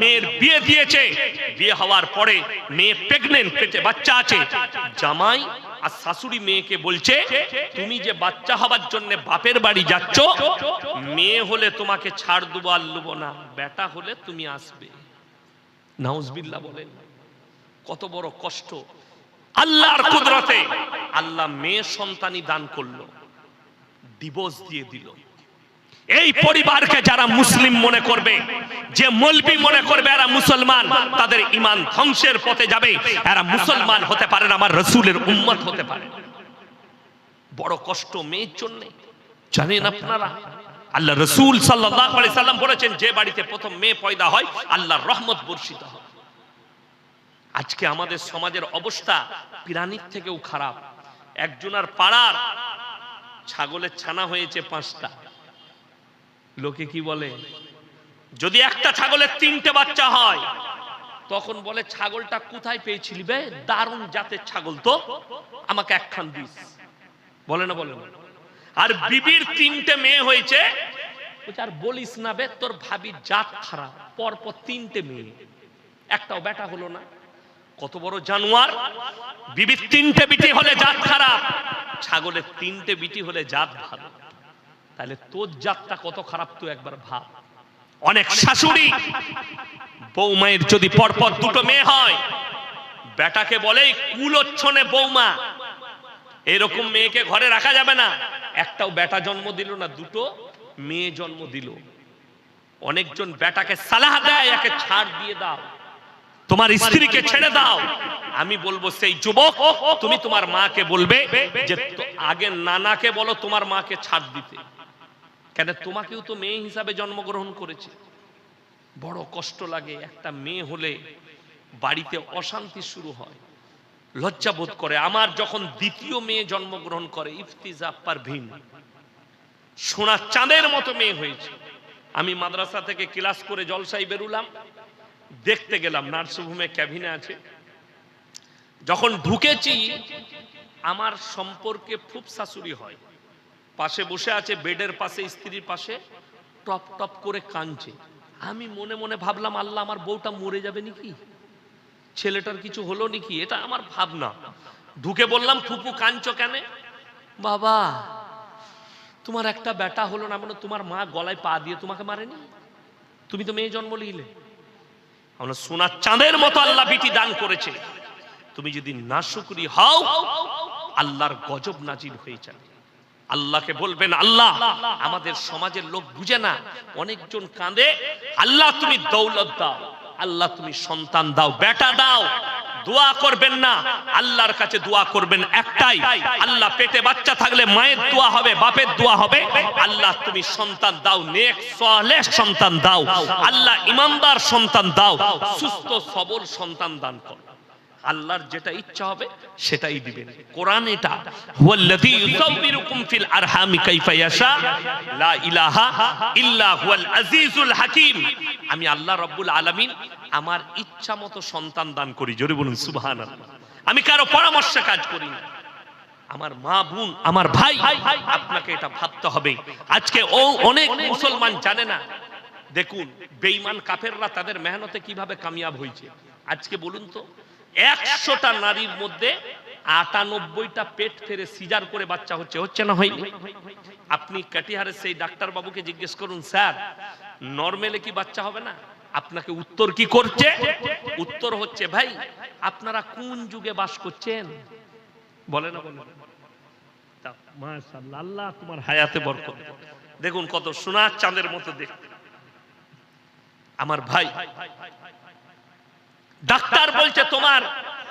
মেয়ের বিয়ে দিয়েছে। বিয়ে হওয়ার পরে মেয়ে প্রেগনেন্ট পেটে বাচ্চা আছে। জামাই আর শাশুড়ি মেয়েকে বলছে, তুমি যে বাচ্চা হবার জন্য বাপের বাড়ি যাচ্ছ, মেয়ে হলে তোমাকে ছাড় দেবো আর লুবো না। বেটা হলে তুমি আসবে। নাউজবিল্লাহ বলেন, কত বড় কষ্ট। আল্লাহর কুদরতে আল্লাহ মেয়ে সন্তানই দান করল ডিভোর্স দিয়ে দিল। এই পরিবারকে যারা মুসলিম মনে করবে, যে মলবি মনে করবে এরা মুসলমান, তাদের ইমান ধ্বংসের পথে যাবে। এরা মুসলমান হতে পারে আমার রসুলের উম্মত হতে পারে। বড় কষ্ট মেয়ের জন্য, জানেন আপনারা? আল্লাহ রসুল সাল্লাম বলেছেন, যে বাড়িতে প্রথম মেয়ে পয়দা হয়, আল্লাহর রহমত বর্ষিত হয়। আজকে আমাদের সমাজের অবস্থা পিরানির থেকেও খারাপ। একজনার পাড়ার ছাগলের ছানা হয়েছে পাঁচটা। লোকে কি বলে? যদি একটা ছাগলের তিনটে বাচ্চা হয়, তখন বলে, ছাগলটা কোথায় পেয়েছিলি বে? দারুণ জাতের ছাগল তো, আমাকে একখান দিস। বলে না, বলে আর বিবির তিনটে মেয়ে হয়েছে আর বলিস না বে, তোর ভাবির জাত খারাপ, পরপর তিনটে মেয়ে। একটাও বেটা হলো না। কত বড় জানোয়ার, বিবির তিনটে বিটি হলে জাত খারাপ, ছাগলের তিনটে বিটি হলে জাত ভালো। তাহলে তোর জাতটা কত খারাপ তো একবার ভাব। অনেক শাশুড়ি, বৌমায়ের যদি পরপর দুটো মেয়ে হয়, বেটাকে বলে কুলোচ্ছনে বৌমা। এরকম মেয়েকে ঘরে রাখা যাবে না। একটাও বেটা জন্ম দিল না, দুটো মেয়ে জন্ম দিল। অনেকজন বেটাকে সালাহ দেয়, একে ছাড় দিয়ে দাও। তোমার স্ত্রীকে ছেড়ে দাও। আমি বলব, সেই যুবক, তুমি তোমার মাকে বলবে যে আগে নানাকে বলো তোমার মাকে ছাড় দিতে। কেন তোমাকেও তো মেয়ে হিসাবে জন্মগ্রহণ করেছে? বড় কষ্ট লাগে, একটা মেয়ে হলে বাড়িতে অশান্তি শুরু হয়, লজ্জা বোধ করে। আমার যখন দ্বিতীয় মেয়ে জন্মগ্রহণ করে ইফতিজা পারভিন সোনা চাঁদের মতো মেয়ে হয়েছে। আমি মাদ্রাসা থেকে ক্লাস করে জলসাই বেরুলাম, দেখতে গেলাম নার্সিংহোমে ক্যাবিনে আছে। যখন ঢুকেছি, আমার সম্পর্কে খুব শাশুড়ি হয়। পাশে বসে আছে, বেডের পাশে, স্ত্রীর পাশে, টপ টপ করে কাঁদছে। আমি মনে মনে ভাবলাম, আল্লাহ আমার বউটা মরে যাবে নাকি? ছেলেটার কিছু হলো নাকি? এটা আমার ভাবনা। ঢুকে বললাম, ফুপু, কাঁদছো কেন? বাবা, তোমার একটা বেটা হলো না মানে তোমার মা গলায় পা দিয়ে তোমাকে মারেনি? তুমি তো মেয়ে জন্ম নিলে। আমরা সোনার চাঁদের মতো আল্লাহ বিটি দান করেছে। তুমি যদি না শুকরি হও, আল্লাহর গজব নাজির হয়ে যাবে। আল্লাহকে বলবেন, আল্লাহ, আমাদের সমাজের লোক বুঝে না। অনেকজন কাঁদে, আল্লাহ, তুমি দৌলত দাও। আল্লাহ, তুমি সন্তান দাও। বেটা দাও। দোয়া করবেন না। আল্লাহর কাছে দোয়া করবেন একটাই। আল্লাহ, পেটে বাচ্চা থাকলে মায়ের দোয়া হবে, বাপের দোয়া হবে। আল্লাহ, তুমি সন্তান দাও। নেক, সালেহ সন্তান দাও। আল্লাহ, ইমানদার সন্তান দাও। সুস্থ, সবল সন্তান দান করো। আল্লাহর যেটা ইচ্ছা হবে সেটাই দিবেন। কোরআন এটা, হুয়াল্লাযী ইউসাউবিরুকুম ফিল আরহামি কাইফা ইয়াশা, লা ইলাহা ইল্লা হুয়াল আজিজুল হাকীম। আমি আল্লাহ রাব্বুল আলামিন আমার ইচ্ছা মতো সন্তান দান করি, জোরে বলুন, সুবহানাল্লাহ। আমি কারও পরামর্শে কাজ করি না। আমার মা বোন, আমার ভাই, আপনাকে এটা ভাবতে হবে। আজকে ও অনেক মুসলমান জানে না। দেখুন, বেঈমান কাফেররা তাদের মেহনতে কীভাবে কামিয়াব হয়েছে। আজকে বলুন তো একশোটা নারীর মধ্যে আটানব্বইটা পেট ফেরে সিজার করে বাচ্চা হচ্ছে হচ্ছে না হয়নি? আপনি কাটিহারের সেই ডাক্তার বাবুকে জিজ্ঞেস করুন, স্যার, নর্মেলে কি বাচ্চা হবে না? আপনাকে উত্তর কি করছে? উত্তর হচ্ছে, ভাই, আপনারা কোন যুগে বাস করছেন? বলে না তোমার হায়াতে বরকত। দেয়। দেখুন কত সোনার চাঁদের মতো দেখতে। আমার ভাই ডাক্তার বলছে, তোমার,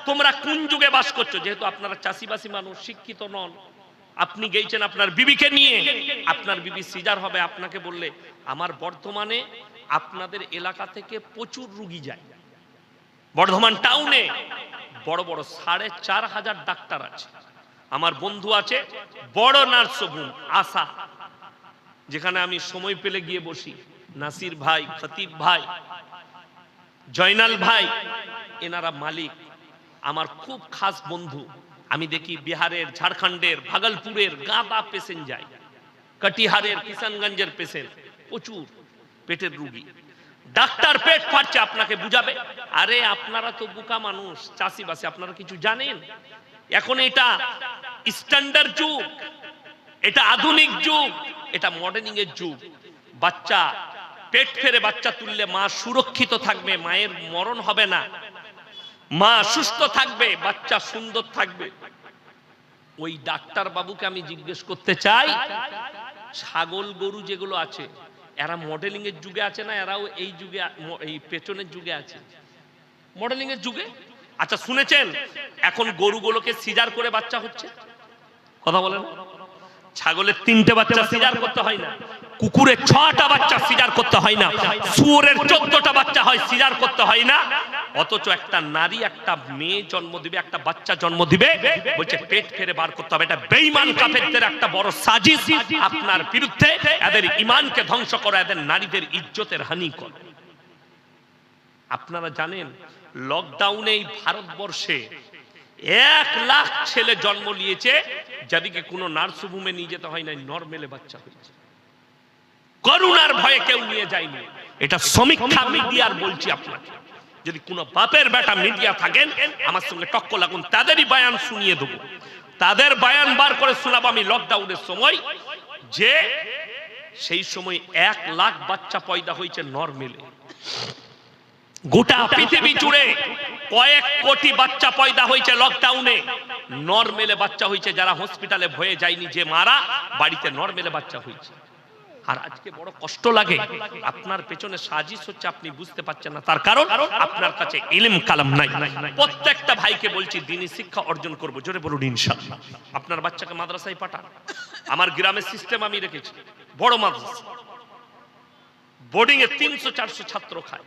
তোমরা কোন যুগে বাস করছ? যেহেতু আপনারা চাষিবাসী মানুষ, শিক্ষিত নন। আপনি গেছেন আপনার বিবিকে নিয়ে। আপনার বিবি সিজার হবে, আপনাকে বললে, আমার বর্ধমানে আপনাদের এলাকা থেকে প্রচুর রুগী যায়। বর্ধমান টাউনে বড় বড় সাড়ে চার হাজার ডাক্তার আছে। আমার বন্ধু আছে, বড় নার্সভূম আশা যেখানে আমি সময় পেলে গিয়ে বসি। নাসির ভাই, খতিব ভাই জয়নাল ভাই, এনারা মালিক। আমার খুব খাস বন্ধু। আমি দেখি বিহারের, ঝাড়খণ্ডের, ভাগলপুরের গাঁদা পেশেন্ট যায় কটিহারের, কিষানগঞ্জের পেশেন্ট। প্রচুর পেটের রুগী। ডাক্তার পেট ফাটছে, আপনাকে বুঝাবে? আরে, আপনারা তো বোকা মানুষ, চাষিবাসী, আপনারা কিছু জানেন? এখন এটা স্ট্যান্ডার্ড যুগ। এটা আধুনিক যুগ। এটা মডার্নিং এর যুগ। বাচ্চা পেট ফেরে বাচ্চা তুললে মা সুরক্ষিত থাকবে, মায়ের মরণ হবে না। মা সুস্থ থাকবে, বাচ্চা সুন্দর থাকবে। ওই ডাক্তার বাবুকে আমি জিজ্ঞেস করতে চাই, ছাগল, গরু যেগুলো আছে, এরা মডেলিং এর যুগে আছে না, এরাও এই যুগে, এই পেছনের যুগে আছে? মডেলিং এর যুগে? আচ্ছা শুনেছেন? এখন গরুগুলোকে সিজার করে বাচ্চা হচ্ছে? কথা বলেন। ছাগলের তিনটে বাচ্চা সিজার করতে হয় না। কুকুরের ছটা বাচ্চা সিজার করতে হয় না। শুয়োরের চোদ্দটা বাচ্চা হয় সিজার করতে হয় না। অথচ একটা নারী একটা মেয়ে জন্ম দিবে, একটা বাচ্চা জন্ম দিবে, বলছে পেট ফেরে বার করতে হবে। এটা বেঈমান কাফেরদের একটা বড় সাজিশ। আপনার বিরুদ্ধে এদের ইমানকে ধ্বংস করা, এদের নারীদের ইজ্জতের হানি করে আপনারা জানেন লকডাউনে এই ভারতবর্ষে এক লাখ ছেলে জন্ম নিয়েছে যাদেরকে কোনো নার্সিংহোমে নিয়ে যেতে হয় নাই নর্মেলে বাচ্চা হয়েছে। করুণার ভয়ে কেউ নিয়ে যায়নি। এটা সমীক্ষা মিডিয়ার বলছি আপনাকে। যদি কোনো বাপের বেটা মিডিয়া থাকেন আমার সঙ্গে টক্ক লাগুন তাদেরই বায়ান শুনিয়ে দেবো। তাদের বায়ান বার করে শোনাবো আমি লকডাউনের সময় যে সেই সময় এক লাখ বাচ্চা পয়দা হয়েছে নর্মেলে। গোটা পৃথিবী জুড়ে কয়েক কোটি বাচ্চা পয়দা হয়েছে লকডাউনে। নর্মেলে বাচ্চা হয়েছে যারা হসপিটালে ভয়ে যায়নি যে মারা, বাড়িতে নর্মেলে বাচ্চা হয়েছে। আর আজকে বড় কষ্ট লাগে। আপনার পেছনে সাজিশ হচ্ছে, আপনি বুঝতে পারছেন না। তার কারণ, আপনার কাছে ইলিম কালাম নাই। প্রত্যেকটা ভাইকে বলছি, দিনই শিক্ষা অর্জন করব। জোরে বলুন, ইনশাআল্লাহ। আপনার বাচ্চাকে মাদ্রাসায় পাঠান। আমার গ্রামের সিস্টেম আমি রেখেছি। বড় মাদ্রাসা। বোর্ডিং এ তিনশো, চারশো ছাত্র খায়।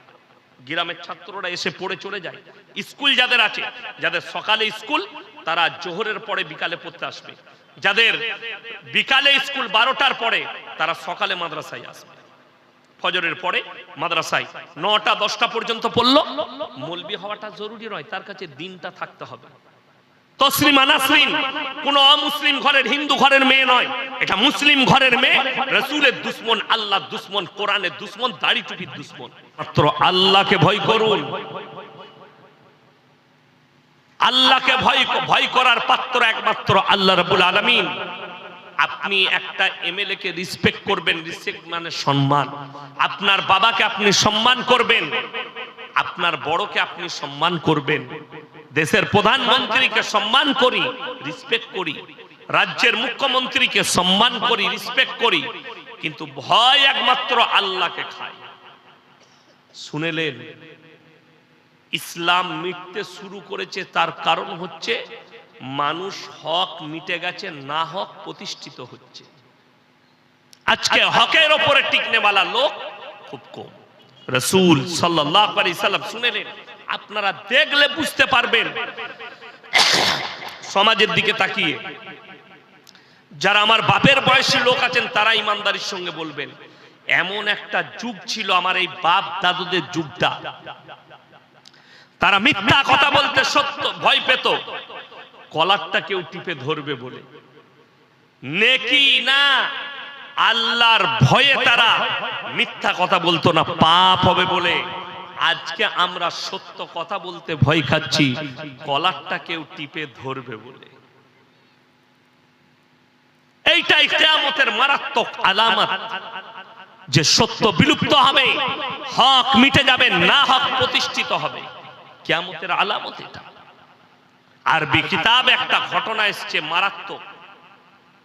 গ্রামের ছাত্ররা এসে পড়ে চলে যায়। স্কুল যাদের আছে, যাদের সকালে স্কুল, তারা জোহরের পরে বিকালে পড়তে আসবে। যাদের বিকালে স্কুল বারোটার পরে, তারা সকালে মাদ্রাসায় আসবে। ফজরের পরে মাদ্রাসায় নটা, দশটা পর্যন্ত পড়ল। মলবি হওয়াটা জরুরি নয়, তার কাছে দিনটা থাকতে হবে। তসলিমা নাসরিন, কোন অমুসলিম ঘরের হিন্দু ঘরের মেয়ে নয়। এটা মুসলিম ঘরের মেয়ে, রসুলের দুশ্মন আল্লাহ দুশ্মন, কোরআনের দুশ্মন, দাড়ি টুপির দুশ্মন। মাত্র আল্লাহকে ভয় করুন। আল্লাহকে ভয় ভয় করার পাত্র একমাত্র আল্লাহ রাব্বুল আলামিন। আপনি একটা এমএলএ কে রিসপেক্ট করবেন রিসপেক্ট মানে সম্মান। আপনার বাবাকে আপনি সম্মান করবেন, আপনার বড়কে আপনি সম্মান করবেন। দেশের প্রধানমন্ত্রীকে সম্মান করি রিসপেক্ট করি, রাজ্যের মুখ্যমন্ত্রীকে সম্মান করি রিসপেক্ট করি, কিন্তু ভয় একমাত্র আল্লাহকে খায়। শুনেলেন, ইসলাম মিটতে শুরু করেছে, তার কারণ হচ্ছে মানুষ হক মিটে গেছে, না হক প্রতিষ্ঠিত হচ্ছে। আজকে হকের ওপরে টিকনেওয়ালা লোক খুব কম। রসুল সাল্লাহ সাল্লাম শুনেলেন আপনারা দেখলে বুঝতে পারবেন। সমাজের দিকে তাকিয়ে। যারা আমার বাপের বয়সী লোক আছেন, তারা ইমানদারির সঙ্গে বলবেন, এমন একটা যুগ ছিল আমার এই বাপ দাদুদের যুগটা। তারা মিথ্যা কথা বলতে সত্য, ভয় পেত। কলারটা কেউ টিপে ধরবে বলে। নেকি না, আল্লাহর ভয়ে তারা মিথ্যা কথা বলতো না, পাপ হবে বলে। আজকে আমরা সত্য কথা বলতে ভয় খাচ্ছি, কলারটা কেউ টিপে ধরবে বলে। এইটাই কেয়ামতের মারাত্মক আলামত, যে সত্য বিলুপ্ত হবে, হক মিটে যাবে, না হক প্রতিষ্ঠিত হবে। কেয়ামতের আলামত এটা। আরবি কিতাব একটা ঘটনা এসছে মারাত্মক।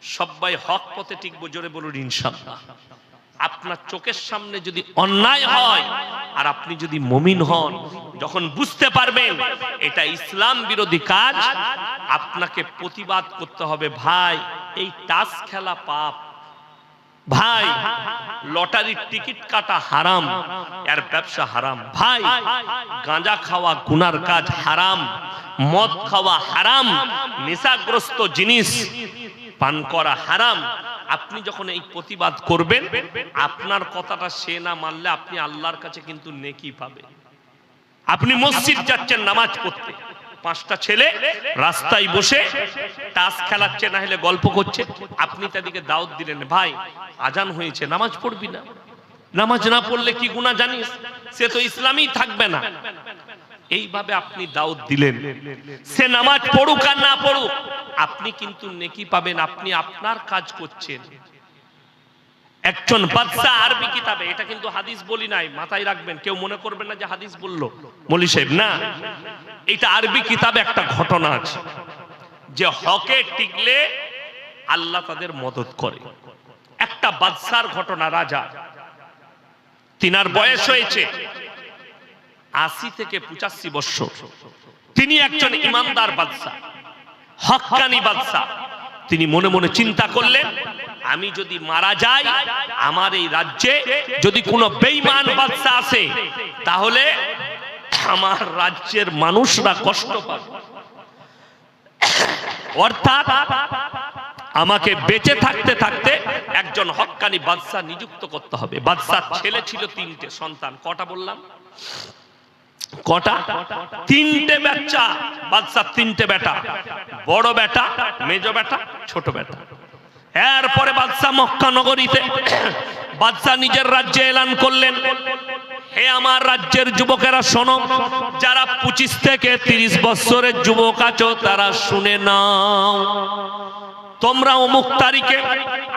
সবাই হক পথে টিকবো, জোরে বলুন ইনশাল্লাহ আপনার চোখের সামনে যদি অন্যায় হয় আর আপনি যদি মমিন হন, যখন বুঝতে পারবেন এটা ইসলাম বিরোধী কাজ, আপনাকে প্রতিবাদ করতে হবে, ভাই, এই টাস খেলা পাপ। ভাই, লটারির টিকিট কাটা হারাম, এর ব্যবসা হারাম। ভাই, গাঁজা খাওয়া গুনার কাজ হারাম, মদ খাওয়া হারাম, নেশাগ্রস্ত জিনিস পান করা হারাম আপনি যখন এই প্রতিবাদ করবেন, আপনার কথাটা সে না মানলে আপনি আল্লাহর কাছে কিন্তু নেকি পাবেন। আপনি মসজিদ যাচ্ছেন নামাজ পড়তে। পাঁচটা ছেলে রাস্তায় বসে তাস খেলাচ্ছে, না হলে গল্প করছে। আপনি তাদেরকে দাওয়াত দিলেন, ভাই, আজান হয়েছে, নামাজ পড়বি না? নামাজ না পড়লে কি গুণা জানিস? সে তো ইসলামই থাকবে না। এইভাবে আপনি দাউদ দিলেন। সে নামাজ পড়ুক আর না পড়ুক, আপনি কিন্তু নেকি পাবেন, আপনি আপনার কাজ করছেন। একজন বাদশা আরবি কিতাবে, এটা কিন্তু হাদিস বলি নাই, মাথায় রাখবেন, কেউ মনে করবেন না যে হাদিস বলল। মলি সাহেব, না এটা আরবি কিতাবে একটা ঘটনা আছে। যে হকে টিকলে আল্লাহ তাদের মদত করে। একটা বাদশার ঘটনা, রাজা। তিনার বয়স হয়েছে আশি থেকে পঁচাশি বছর। তিনি একজন ইমানদার বাদশাহ হক্কানি বাদশাহ। তিনি মনে মনে চিন্তা করলেন, আমি যদি মারা যাই, আমার এই রাজ্যে যদি কোনো বেইমান বাদশা আসে, তাহলে আমার রাজ্যের মানুষরা কষ্ট পাবে। অর্থাৎ আমাকে বেঁচে থাকতে থাকতে একজন হক্কানি বাদশা নিযুক্ত করতে হবে। বাদশাহ ছেলে ছিল তিনটে সন্তান, কটা বললাম? কটা? তিনটে বাচ্চা বাদশার তিনটে বেটা। বড় বেটা, মেজ বেটা, ছোট বেটা। এরপরে বাদশাহ মক্কা নগরীতে বাদশাহ নিজের রাজ্যে এলান করলেন। হে আমার রাজ্যের যুবকেরা, শোনো, যারা পঁচিশ থেকে তিরিশ বছরের যুবক আছো, তারা শুনে নাও। তোমরা অমুক তারিখে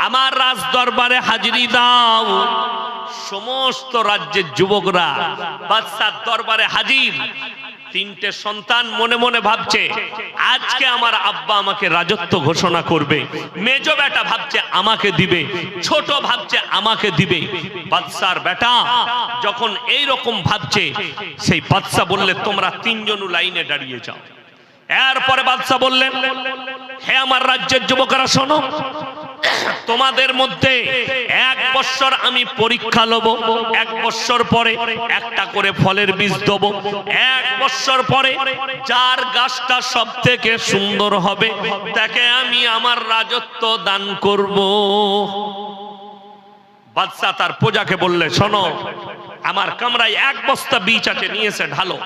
আমার রাজ দরবারে হাজিরি দাও। সমস্ত রাজ্যের যুবকরা বাদশার দরবারে হাজির। তিনটে সন্তান মনে মনে ভাবছে, আজকে আমার আব্বা আমাকে রাজত্ব ঘোষণা করবে। মেজ বেটা ভাবছে আমাকে দিবে, ছোট ভাবছে আমাকে দিবে। বাদশার বেটা যখন এই রকম ভাবছে, সেই বাদশা বললে, তোমরা তিনজন লাইনে দাঁড়িয়ে যাও। এরপরে বাদশা বললেন হে আমার রাজ্যের যুবকরা, শোনো। তোমাদের মধ্যে এক বছর আমি পরীক্ষা লব, এক বছর পরে একটা করে ফলের বীজ দেবো। এক বছর পরে যার গাছটা সব থেকে সুন্দর হবে, তাকে আমি আমার রাজত্ব দান করব। বাদশাহ তার প্রজাকে বললে, শোনো, আমার কামরায় এক বস্তা বীজ আছে, নিয়েছে, ঢালো।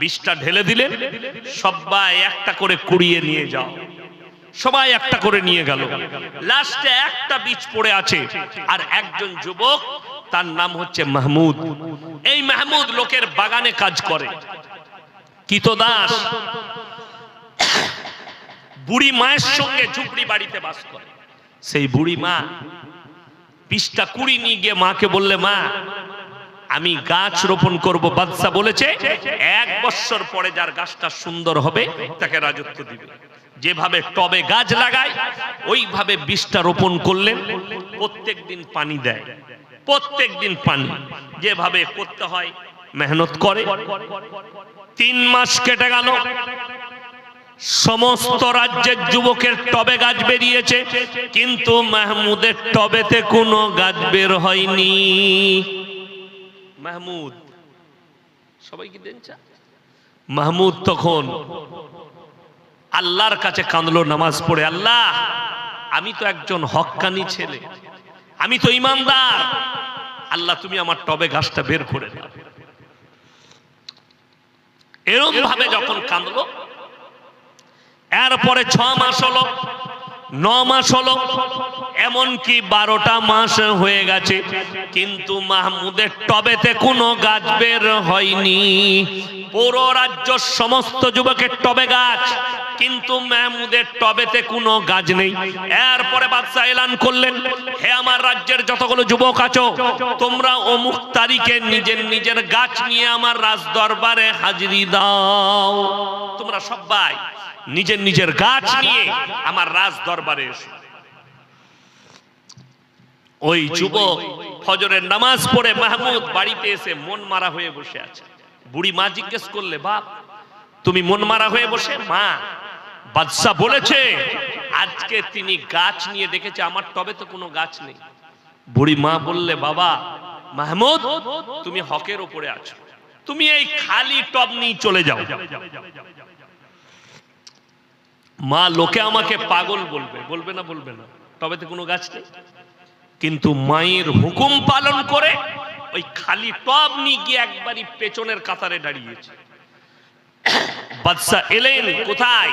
বীজটা ঢেলে দিলেন সবাই একটা করে কুড়িয়ে নিয়ে যাও। সবাই একটা করে নিয়ে গেল। লাস্টে একটা বীজ পড়ে আছে, আর একজন যুবক, তার নাম হচ্ছে মাহমুদ। এই মাহমুদ লোকের বাগানে কাজ করে। কিত দাস বুড়ি মায়ের সঙ্গে ঝুপড়ি বাড়িতে বাস করে। সেই বুড়ি মা বীজটা কুড়ি নিয়ে গিয়ে মাকে বললে, মা, আমি গাছ রোপণ করব। বাদশা বলেছে, এক বছর পরে যার গাছটা সুন্দর হবে, তাকে রাজত্ব দিবে। যেভাবে টবে গাছ লাগায়, ওইভাবে বীজটা রোপণ করলেন। প্রত্যেক দিন পানি দেয়। প্রত্যেক দিন পানি। যেভাবে করতে হয়, মেহনত করে। তিন মাস কেটে গেল। সমস্ত রাজ্যের যুবকের টবে গাছ বেরিয়েছে। কিন্তু মাহমুদের টবেতে কোনো গাছ বের হয়নি। মাহমুদ, সবাই কি দেন চা? মাহমুদ তখন আল্লাহর কাছে কাঁদলো, নামাজ পড়ে, আল্লাহ, আমি তো একজন হক্কানি ছেলে, আমি তো ইমানদার। আল্লাহ, তুমি আমার টবে গাছটা বের করে দাও। এরকম ভাবে যখন কাঁদলো, এরপরে ছ মাস হলো, ন মাস হলো, এমনকি বারোটা মাস হয়ে গেছে, কিন্তু মাহমুদের টবেতে কোনো গাছ বের হয়নি। পুরো রাজ্য সমস্ত যুবকের টবে গাছ, কিন্তু মেহমুদের টবেতে কোনো গাছ নেই। এরপরে বাদশাহ এলান করলেন, হে আমার রাজ্যের যতগুলো যুবক আছো, তোমরা অমুক তারিখে নিজের নিজের গাছ নিয়ে আমার রাজ দরবারে হাজিরি দাও। তোমরা সবাই নিজের নিজের গাছ নিয়ে আমার রাজ দরবারে এসো। ওই যুবক ফজরের নামাজ পড়ে মাহমুদ বাড়িতে এসে মন মারা হয়ে বসে আছে। বুড়ি মা জিজ্ঞেস করলে, বাপ, তুমি মন মারা হয়ে বসে? মা বাদশাহ বলেছে, আজকে তিনি গাছ নিয়ে ডেকেছে, আমার তবে তো কোনো গাছ নেই। বুড়ি মা বললে, বাবা, মাহমুদ, তুমি হকের ওপরে আছো। তুমি এই খালি টব নিয়ে চলে যাও। মা লোকে আমাকে পাগল বলবে। বলবে না বলবে না। তবে তো কোনো গাছ নেই। কিন্তু মায়ের হুকুম পালন করে ওই খালি টপ নিয়ে গিয়ে একবারই পেছনের কাতারে দাঁড়িয়েছে। বাদশাহ এলেন, কোথায়?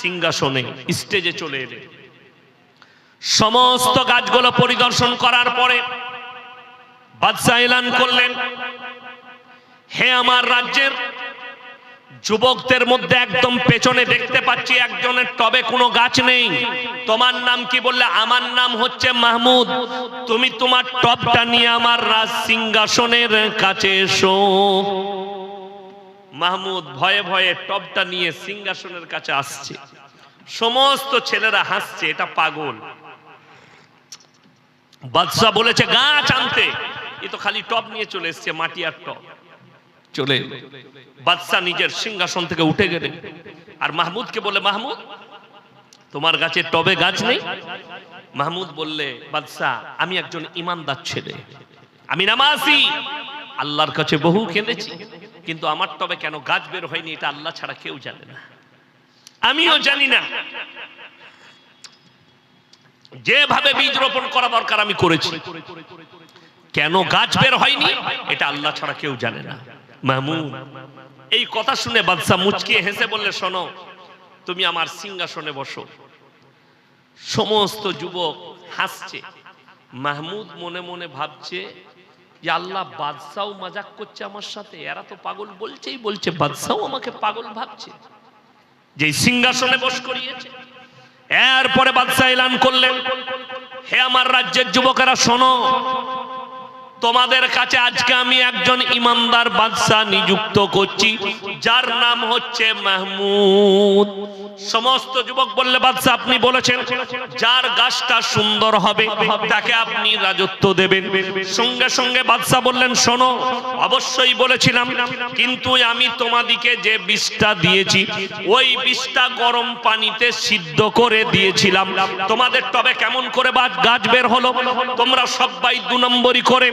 সিংহাসনে, স্টেজে চলে এলেন। সমস্ত গাছগুলো পরিদর্শন করার পরে বাদশাহ এলান করলেন, হে আমার রাজ্যের যুবকদের মধ্যে একদম পেছনে দেখতে পাচ্ছি একজনের টবে কোনো গাছ নেই। তোমার নাম কি বললে? আমার নাম হচ্ছে মাহমুদ। তুমি তোমার টবটা নিয়ে আমার রাজ সিংহাসনের কাছে এসো। মাহমুদ ভয়ে ভয়ে টবটা নিয়ে সিংহাসনের কাছে আসছে। সমস্ত ছেলেরা হাসছে, এটা পাগল। বাদশাহ বলেছে, গাছ আনতে। এ তো খালি টব নিয়ে চলে এসছে, মাটি আর টব। চলে এলো। বাদশাহ নিজের সিংহাসন থেকে উঠে গেলেন। আর মাহমুদকে বলে, মাহমুদ, তোমার গাছের টবে গাছ নেই? মাহমুদ বললে বাদশাহ আমি একজন ইমানদার ছেলে। আমি নামাজি। আল্লাহর কাছে বহু কেঁদেছি কিন্তু আমার টবে কেন গাছ বের হয়নি এটা আল্লাহ ছাড়া কেউ জানে না। আমিও জানি না। যেভাবে বীজ রোপণ করা দরকার আমি করেছি। কেন গাছ বের হয়নি এটা আল্লাহ ছাড়া কেউ জানে না। মাহমুদ এই কথা শুনে বাদশাহ মুচকিয়ে হেসে বললে, শোনো, তুমি আমার সিংহাসনে বসো। সমস্ত যুবক হাসছে। মাহমুদ মনে মনে ভাবছে যে আল্লাহ, বাদশাও মজাক করছে আমার সাথে? এরা তো পাগল বলছেই বলছে, বাদশাও আমাকে পাগল ভাবছে। যে সিংহাসনে বস করিয়েছে। এরপরে বাদশাহ এলান করলেন, হে আমার রাজ্যের যুবকেরা, শোনো তোমাদের কাছে আজকে আমি একজন ইমানদার বাদশাহ নিযুক্ত করছি, যার নাম হচ্ছে মাহমুদ। সমস্ত যুবক বললে, বাদশাহ, আপনি বলেছেন, যার গাছটা সুন্দর হবে, তাকে আপনি রাজত্ব দেবেন। সঙ্গে সঙ্গে বাদশাহ বললেন, শোনো, অবশ্যই বলেছিলাম, কিন্তু আমি তোমাদিকে যে বিষটা দিয়েছি, ওই বিষটা গরম পানিতে সিদ্ধ করে দিয়েছিলাম। তোমাদের তবে কেমন করে গাছ বের হলো? তোমরা সবাই দু নম্বরই করে।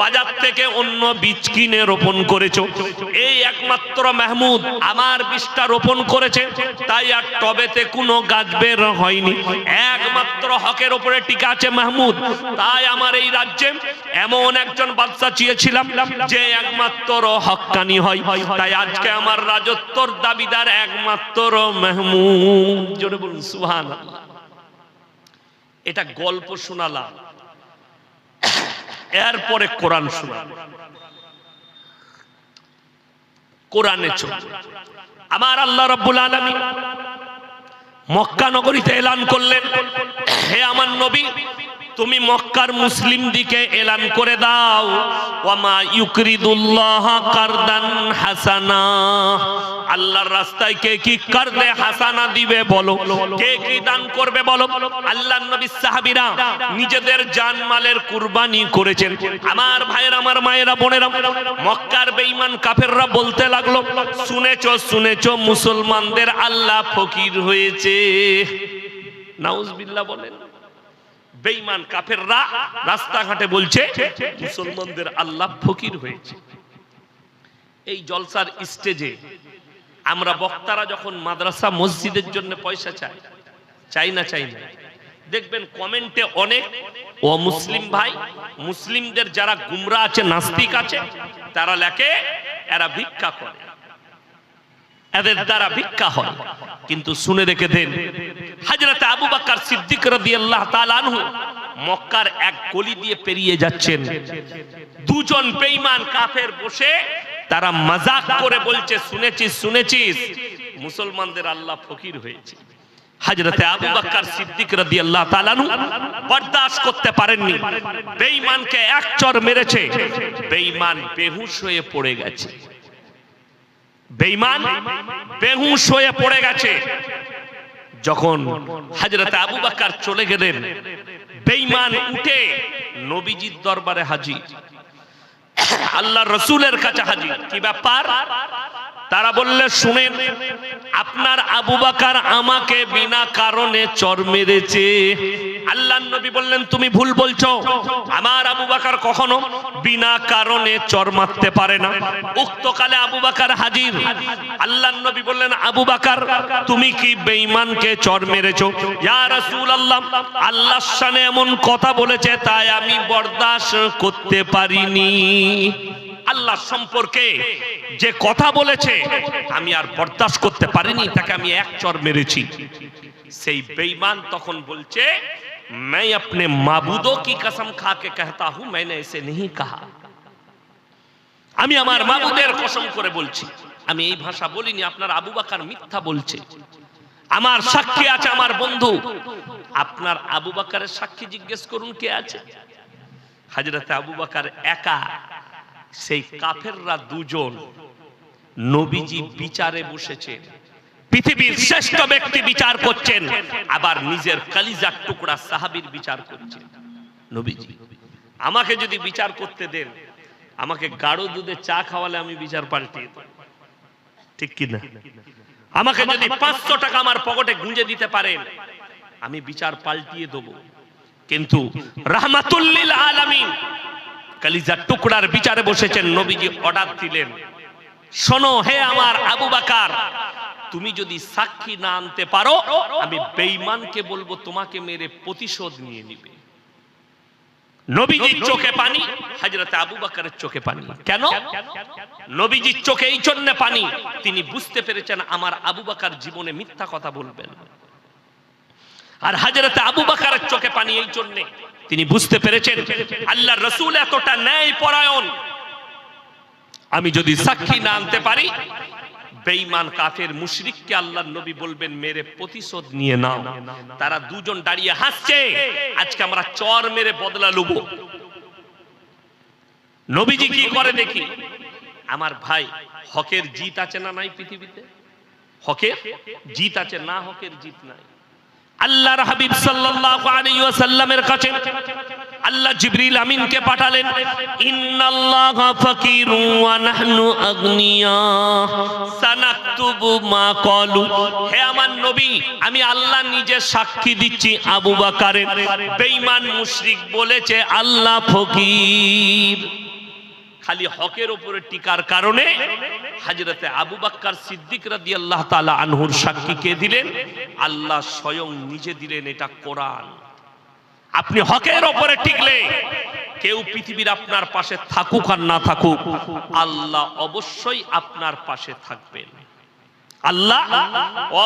বাজার থেকে অন্য বীজ কিনে রোপণ করেছ। এই একমাত্র মাহমুদ আমার বীজটা রোপণ করেছে, তাই আর টবেতে কোনো গাছ বের হয়নি। একমাত্র হকের ওপরে টিকা আছে মাহমুদ, তাই আমার এই রাজ্যে এমন একজন বাদশা চেয়েছিলাম যে একমাত্র হকানি হয়। তাই আজকে আমার রাজত্বর দাবিদার একমাত্র মাহমুদ। সুহান এটা গল্প শোনালাম। এরপরে কোরআন শোনা। কোরআনে আমার আল্লাহ রব্বুল আলমী মক্কা নগরীতে এলান করলেন। হে আমার নবী তুমি মক্কার মুসলিম দিকে এলান করে দাও। ওয়ামা কারদান হাসানা। আল্লাহর রাস্তায় কে কি কারদে হাসানা দিবে বলো। কে কি দান করবে বলো। আল্লাহর নবী সাহাবীরা নিজেদের জানমালের কুরবানি করেছেন। আমার ভাইয়ের, আমার মায়েরা, বোনেরা, মক্কার বেঈমান কাফেররা বলতে লাগল, শুনেছো শুনেছো, মুসলমানদের আল্লাহ ফকির হয়েছে। নাউজবিল্লাহ বলেন। বেঈমান কাফেররা রাস্তাঘাটে বলছে, মুসলমানদের আল্লাহ ফকির হয়েছে। এই জলসার স্টেজে আমরা বক্তারা যখন মাদ্রাসা মসজিদের জন্য পয়সা চাই চাই না চাই না, দেখবেন কমেন্টে অনেক, ও মুসলিম ভাই, মুসলিমদের যারা গুমরা আছে, নাস্তিক আছে, তারা লেখে, এরা ভিক্ষা করে। এদের দ্বারা ভিক্ষা হয়। কিন্তু শুনে রেখে দেন, হাজরতে আবু বাক্কার সিদ্দিক রাদিয়াল্লাহু তাআলা আনহু মক্কার এক গলি দিয়ে পেরিয়ে যাচ্ছেন। দুজন বেঈমান কাফের বসে তারা মজাক করে বলছে, শুনেছিস শুনেছিস, মুসলমানদের আল্লাহ ফকির হয়েছে। হাজরতে আবু বাক্কার সিদ্দিক রাদিয়াল্লাহু তাআলা আনহু বরদাশত করতে পারেননি। বেঈমানকে এক চর মেরেছে। বেঈমান বেহুশ হয়ে পড়ে গেছে। বেঈমান, বেহুশ হয়ে পড়ে গেছে। যখন হাজরত আবু বাকার চলে গেলেন, বেঈমান উঠে নবীজির দরবারে হাজির। আল্লাহ রসুলের কাছে হাজির। কি ব্যাপার? তারা বললে, শুনেন, আপনার আবু বাকার আমাকে বিনা কারণে চর মেরেছে। আল্লাহ নবী বললেন, তুমি ভুল বলছো। আমার আবু বাকার কখনো বিনা কারণে চর মারতে পারে না। উক্তকালে আবু বাকার হাজির। আল্লাহ নবী বললেন, আবু বাকার, তুমি কি বেঈমানকে চর মেরেছো? ইয়া রাসূলুল্লাহ, আল্লাহর শানে এমন কথা বলেছে, তাই আমি বরদাশত করতে পারিনি। আল্লাহ সম্পর্কে যে কথা বলেছে আমি আর বরদাস্ত করতে পারিনি তাকে আমি এক চর মেরেছি সেই বেঈমান তখন বলছে मैं अपने माबूदों की कसम खा के कहता हूं मैंने ऐसे नहीं कहा আমি আমার মাবুদের কসম করে বলছি আমি এই ভাষা বলিনি আপনার আবু বাকার মিথ্যা বলছে আমার সাক্ষী আছে আমার বন্ধু আপনার আবু বাকারের সাক্ষী জিজ্ঞেস করুন কে আছে হাজরতে আবু বাকার একা সেই কাফেররা দুজন নবীজি বিচারে বসেছেন। পৃথিবীর শ্রেষ্ঠ ব্যক্তি বিচার করছেন, আবার নিজের কালিজার টুকরা সাহাবীর বিচার করছেন। নবীজি, আমাকে যদি বিচার করতে দেন, আমাকে গাঢ় দুধে চা খাওয়ালে আমি বিচার পাল্টিয়ে দেব। ঠিক কি না আমাকে যদি পাঁচশো টাকা আমার পকেটে গুঁজে দিতে পারেন, আমি বিচার পাল্টিয়ে দেব। কিন্তু রাহমাতুল্লিল আলামিন কালিজার টুকরার বিচারে বসেছেন নবীজি অর্ডার দিলেন। শোনো হে আমার আবু বাকার তুমি যদি সাক্ষী না আনতে পারো আমি বেঈমানকে বলব তোমাকে মেরে প্রতিশোধ নিয়ে নিবে। নবীজির চোখে পানি হাজরতে আবু বাকারের চোখে পানি। কেন? নবীজির চোখে এই জন্য পানি তিনি বুঝতে পেরেছেন আমার আবু বাকার জীবনে মিথ্যা কথা বলবেন। আর হাজরতে আবু বাকারের চোখে পানি এই জন্য তিনি বুঝতে পেরেছেন, আল্লাহ রসুল এতটা ন্যায় পরায়ণ। আমি যদি সাক্ষী না আনতে পারি, বেঈমান কাফের মুশরিককে আল্লাহর নবী বলবেন, মেরে প্রতিশোধ নিয়ে নাও। তারা দুজন দাঁড়িয়ে হাসছে, আজকে আমরা চর মেরে বদলা লুবো। নবীজি কি করে দেখি? আমার ভাই, হকের জিত আছে না নাই পৃথিবীতে? হকের জিত আছে না হকের জিত নাই। আল্লাহর হাবিব সাল্লাল্লাহু আলাইহি ওয়াসাল্লামের কাছে আল্লাহ জিবরিল আমিনকে পাঠালেন, ইন্নাল্লাহা ফাকিরু ওয়া নাহনু আগনিয়া। সানাকতুবু মা ক্বালু। হে আমার নবী, আমি আল্লাহ নিজে সাক্ষী দিচ্ছি আবু বকরের। বেঈমান মুশরিক বলেছে, আল্লাহ ফকির। খালি হকের উপরে টিকার কারণে হাজরতে আবু বাক্কার সিদ্দিক রাদি আল্লাহ তালা আনহুর সাক্ষী কে দিলেন? আল্লাহ স্বয়ং নিজে দিলেন এটা কোরআন। আপনি হকের ওপরে টিকলে কেউ পৃথিবীর আপনার পাশে থাকুক আর না থাকুক, আল্লাহ অবশ্যই আপনার পাশে থাকবেন। আল্লাহ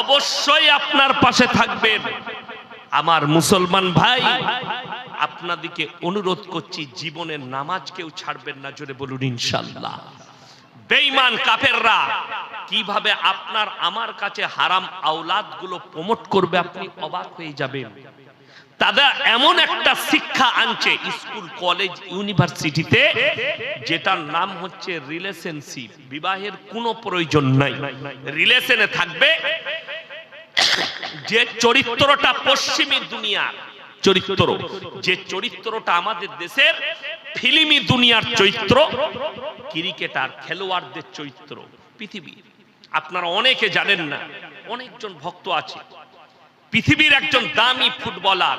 অবশ্যই আপনার পাশে থাকবেন। আমার মুসলমান ভাই আপনাদিকে অনুরোধ করছি, জীবনের নামাজ কেউ ছাড়বেন না, জোরে বলুন ইনশাল্লাহ বেঈমান কাফেররা, কীভাবে আপনার, আমার কাছে হারাম আওলাদগুলো প্রমোট করবে আপনি অবাক হয়ে যাবেন। তারা এমন একটা শিক্ষা আনছে স্কুল, কলেজ, ইউনিভার্সিটিতে, যেটার নাম হচ্ছে রিলেশনশিপ। বিবাহের কোনো প্রয়োজন নাই। রিলেশনে থাকবে যে চরিত্রটা পশ্চিমী দুনিয়ার। চরিত্র। যে চরিত্রটা আমাদের দেশের ফিলিমি দুনিয়ার চরিত্র ক্রিকেটার খেলোয়াড়দের চরিত্র, পৃথিবী। আপনারা অনেকে জানেন না, অনেকজন ভক্ত আছে। পৃথিবীর একজন দামি ফুটবলার,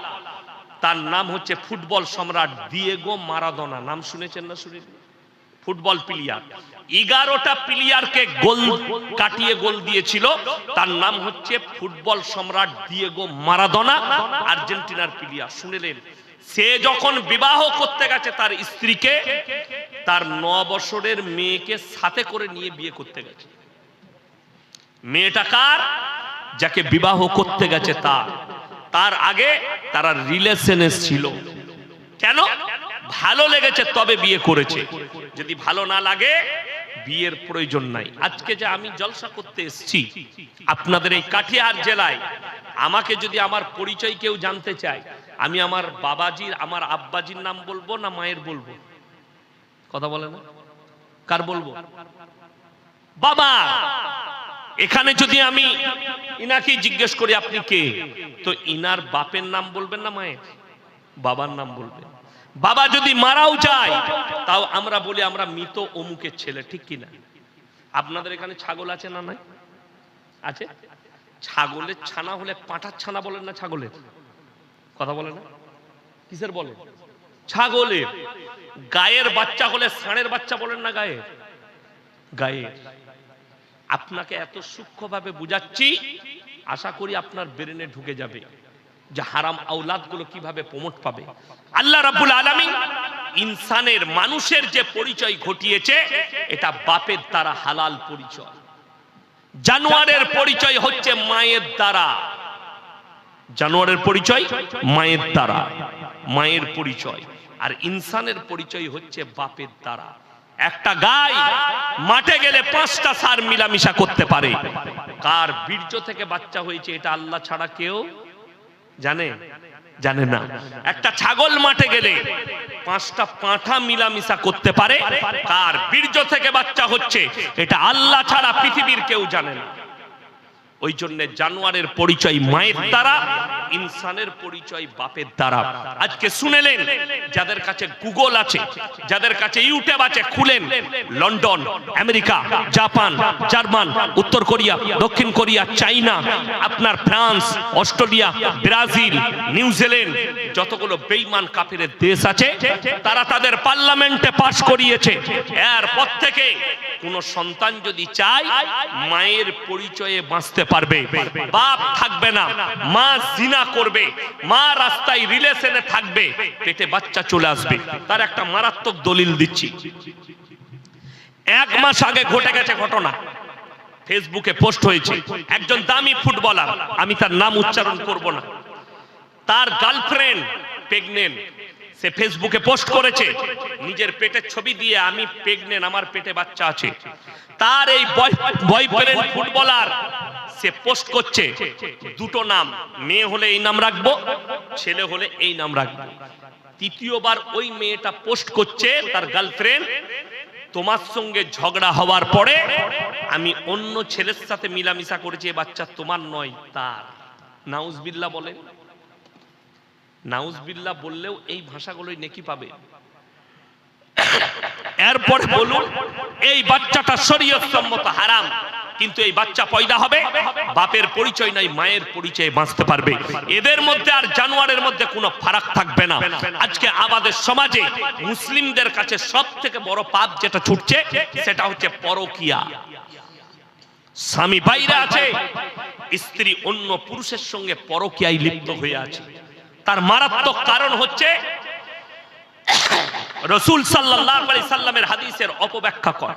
তার নাম হচ্ছে ফুটবল সম্রাট দিয়েগো মারাদোনা। নাম শুনেছেন না শুনেছেন ফুটবল প্লেয়ার। এগারোটা প্লেয়ারকে গোল কাটিয়ে গোল দিয়েছিল। তার নাম হচ্ছে ফুটবল সম্রাট দিয়েগো মারাদোনা, আর্জেন্টিনার প্লেয়ার। শুনেলেন সে যখন বিবাহ করতে গেছে তার স্ত্রীকে, তার ন বছরের মেয়েকে সাথে করে নিয়ে বিয়ে করতে গেছে। মেয়েটা কার? যাকে বিবাহ করতে গেছে তার। তার আগে তারা রিলেশনে ছিল। কেন? ভালো লেগেছে তবে বিয়ে করেছে। যদি ভালো না লাগে, বিয়ের প্রয়োজন নাই। আজকে যে আমি জলসা করতে এসেছি, আপনাদের এই কাঠিয়ার জেলায়, আমাকে যদি আমার পরিচয় কেউ জানতে চায়, আমি আমার বাবাজির, আমার আব্বাজির নাম বলব না মায়ের বলব? কথা বলে না? কার বলব? বাবা! এখানে যদি আমি ইনাকে জিজ্ঞেস করি, আপনি কে? তো ইনার বাপের নাম বলবেন না মায়ের? বাবার নাম বলবেন। বাবা যদি মারাও যায়, তাও আমরা বলি আমরা মৃত অমুকের ছেলে, ঠিক কিনা আপনাদের এখানে ছাগল আছে না নাই? আছে? ছাগলের ছানা হলে পাঁঠার ছানা বলেন না ছাগলের? কথা বলে না? কিসের বলে? ছাগলের। গায়ের বাচ্চা হলে ষাঁড়ের বাচ্চা বলেন না গায়ে গায়ে আপনাকে এত সূক্ষ্মভাবে বুঝাচ্ছি, আশা করি আপনার ব্রেনে ঢুকে যাবে। যে হারাম আউলাদগুলো কীভাবে প্রমোট পাবে? আল্লাহ রাব্বুল আলামিন ইনসানের মানুষের যে পরিচয় ঘটিয়েছে, এটা বাপের দ্বারা হালাল পরিচয়। জানোয়ারের পরিচয় হচ্ছে মায়ের দ্বারা। জানোয়ারের পরিচয় মায়ের দ্বারা। মায়ের পরিচয়। আর ইনসানের পরিচয় হচ্ছে বাপের দ্বারা। একটা গাই মাঠে গেলে পাঁচটা সার মিলামিশা করতে পারে। কার বীর্য থেকে বাচ্চা হয়েছে, এটা আল্লাহ ছাড়া কেউ জানে? জানে না। একটা ছাগল মাঠে গেলে পাঁচটা পাঁঠা মিলামিশা করতে পারে, তার বীর্য থেকে বাচ্চা হচ্ছে। এটা আল্লাহ ছাড়া পৃথিবীর কেউ জানে না। ওই জন্য জানোয়ারের পরিচয় মায়ের দ্বারা, ইনসানের পরিচয় বাপের দ্বারা। আজকে শুনেলেন, যাদের কাছে গুগল আছে, যাদের কাছে ইউটিউব আছে, খুলেন। লন্ডন, আমেরিকা, জাপান, জার্মান, উত্তর কোরিয়া, দক্ষিণ কোরিয়া, চাইনা, আপনার ফ্রান্স, অস্ট্রেলিয়া, ব্রাজিল নিউজিল্যান্ড যতগুলো বেইমান কাফিরের দেশ আছে, তারা তাদের পার্লামেন্টে পাশ করিয়েছে। এরপর থেকে কোন সন্তান যদি চায়, মায়ের পরিচয়ে বাঁচতে পারবে। বাপ থাকবে না, মা জিনা করবে, মা রাস্তায় রিলেশনে থাকবে, পেটে বাচ্চা চলে আসবে। তার একটা মারাত্মক দলিল দিচ্ছি। এক মাস আগে ঘটে গেছে ঘটনা। ফেসবুকে পোস্ট হয়েছে, একজন দামি ফুটবলার, আমি তার নাম উচ্চারণ করব না। তার গার্লফ্রেন্ড প্রেগনেন্ট সে ফেসবুকে পোস্ট করেছে। নিজের পেটের ছবি দিয়ে আমি প্রেগনেন্ট আমার পেটে বাচ্চা আছে। তার এই বয়ফ্রেন্ড ফুটবলার সে পোস্ট করছে। দুটো নাম, মেয়ে হলে এই নাম রাখব, ছেলে হলে এই নাম রাখব। তৃতীয়বার ওই মেয়েটা পোস্ট করছে তার গার্লফ্রেন্ড তোমার সঙ্গে ঝগড়া হওয়ার পরে আমি অন্য ছেলের সাথে মিলামিশা করেছি বাচ্চা তোমার নয়, তার। নাউজবিল্লা বলেন। নাউজবিল্লা বললেও এই ভাষাগুলোই নেকি পাবে। এরপরে বলুন, এই বাচ্চাটা শরীয়ত সম্মত হারাম, কিন্তু এই বাচ্চা পয়দা হবে, বাপের পরিচয় নাই, মায়ের পরিচয়ে বাঁচতে পারবে। এদের মধ্যে আর জানোয়ারের মধ্যে কোনো ফারাক থাকবে না। আজকে আমাদের সমাজে মুসলিমদের কাছে সব থেকে বড় পাপ যেটা ছুটছে, সেটা হচ্ছে পরকিয়া। স্বামী বাইরে আছে, স্ত্রী অন্য পুরুষের সঙ্গে পরকিয়ায় লিপ্ত হয়ে আছে। তার মারাত্মক কারণ হচ্ছে রসুল সাল্লাহ সাল্লামের হাদিসের অপব্যাখ্যা করা।